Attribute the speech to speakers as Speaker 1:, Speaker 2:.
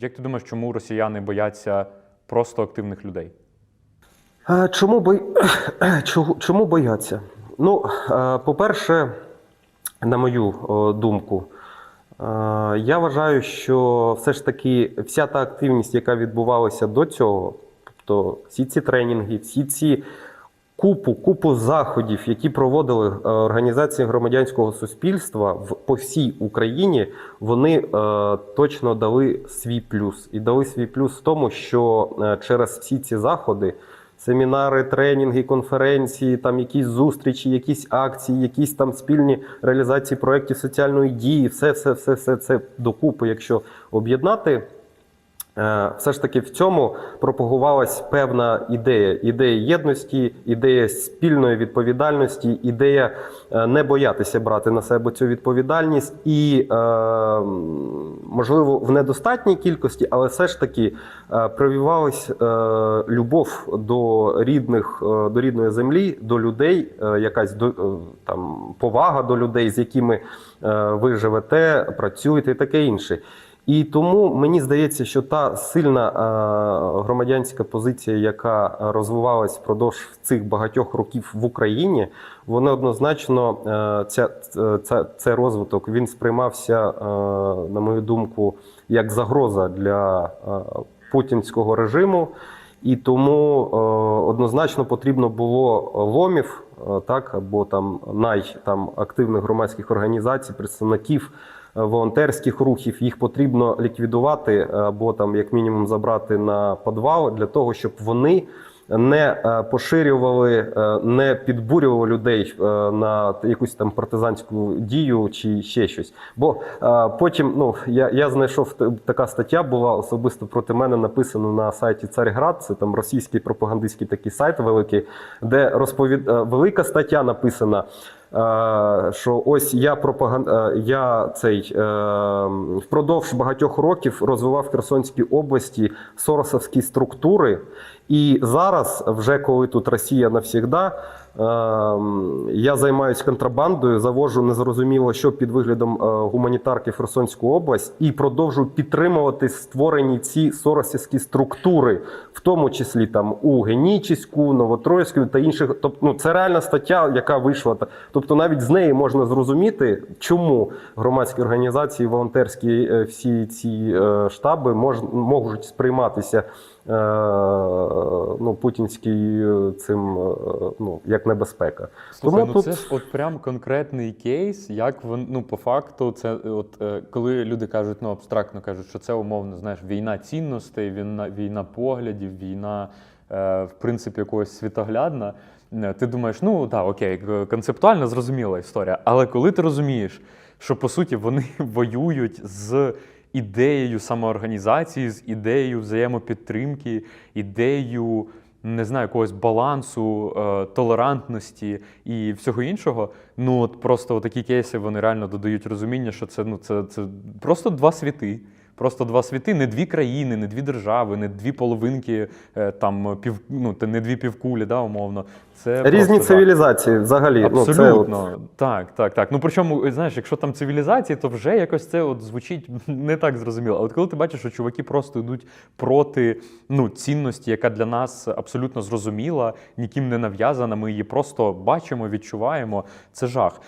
Speaker 1: Як ти думаєш, чому росіяни бояться просто активних людей?
Speaker 2: Чому, бой... чому, чому бояться? Ну, е, по-перше, на мою думку, е, я вважаю, що все ж таки вся та активність, яка відбувалася до цього, тобто всі ці тренінги, всі ці купу, купу заходів, які проводили е, організації громадянського суспільства в, по всій Україні, вони е, точно дали свій плюс. І дали свій плюс в тому, що е, через всі ці заходи. Семінари, тренінги, конференції, там якісь зустрічі, якісь акції, якісь там спільні реалізації проєктів соціальної дії, все, все, все, все це докупи, якщо об'єднати. Е, Все ж таки в цьому пропагувалась певна ідея: ідея єдності, ідея спільної відповідальності, ідея е, не боятися брати на себе цю відповідальність, і, е, можливо, в недостатній кількості, але все ж таки прививалась е, любов до рідних, до рідної землі, до людей, якась до, там повага до людей, з якими ви живете, працюєте і таке інше. І тому мені здається, що та сильна е, громадянська позиція, яка розвивалась впродовж цих багатьох років в Україні, вона однозначно е, ця, ця, цей розвиток він сприймався, е, на мою думку, як загроза для е, путінського режиму. І тому е, однозначно потрібно було ломів, е, так або там най там активних громадських організацій, представників е, волонтерських рухів. Їх потрібно ліквідувати або там, як мінімум, забрати на підвал для того, щоб вони не е, поширювали, е, не підбурювали людей е, на якусь там партизанську дію чи ще щось. Бо потім, ну я, я знайшов така стаття, була особисто проти мене написана на сайті Царьград. Це там російський пропагандистський такий сайт великий, де розповід... велика стаття написана. Е, Що ось я пропаган... е, я цей е, впродовж багатьох років розвивав в Херсонській області соросовські структури, і зараз, вже коли тут Росія навсігда, Я займаюся контрабандою, завожу незрозуміло, що під виглядом е, гуманітарки Херсонську область, і продовжую підтримувати створені ці соросівські структури, в тому числі там у Генічеську, Новотроїцьку та інших. Тобто, ну це реальна стаття, яка вийшла. Тобто, навіть з неї можна зрозуміти, чому громадські організації, волонтерські е, всі ці е, штаби мож, можуть сприйматися. Ну, путінський цим ну як небезпека.
Speaker 1: Слухай,
Speaker 2: Тому
Speaker 1: ну
Speaker 2: тут-
Speaker 1: це ж от прям конкретний кейс, як вон, ну, по факту, це от е, коли люди кажуть, ну абстрактно кажуть, що це умовно, знаєш, війна цінностей, війна, війна поглядів, війна, е, в принципі, якогось світоглядна. е, Ти думаєш, ну так, окей, к- концептуально зрозуміла історія. Але коли ти розумієш, що по суті вони воюють з ідеєю самоорганізації, з ідеєю взаємопідтримки, ідеєю не знаю, якогось балансу, е, толерантності і всього іншого. Ну от просто такі кейси вони реально додають розуміння, що це ну це, це просто два світи. Просто два світи, не дві країни, не дві держави, не дві половинки, е, там пів, ну, не дві півкулі, да, умовно. Це
Speaker 2: Різні
Speaker 1: просто,
Speaker 2: цивілізації взагалі. Ну, це
Speaker 1: так, так, так. Ну причому, знаєш, якщо там цивілізації, то вже якось це от звучить не так зрозуміло. А от коли ти бачиш, що чуваки просто йдуть проти ну, цінності, яка для нас абсолютно зрозуміла, ніким не нав'язана, ми її просто бачимо, відчуваємо. Це жах.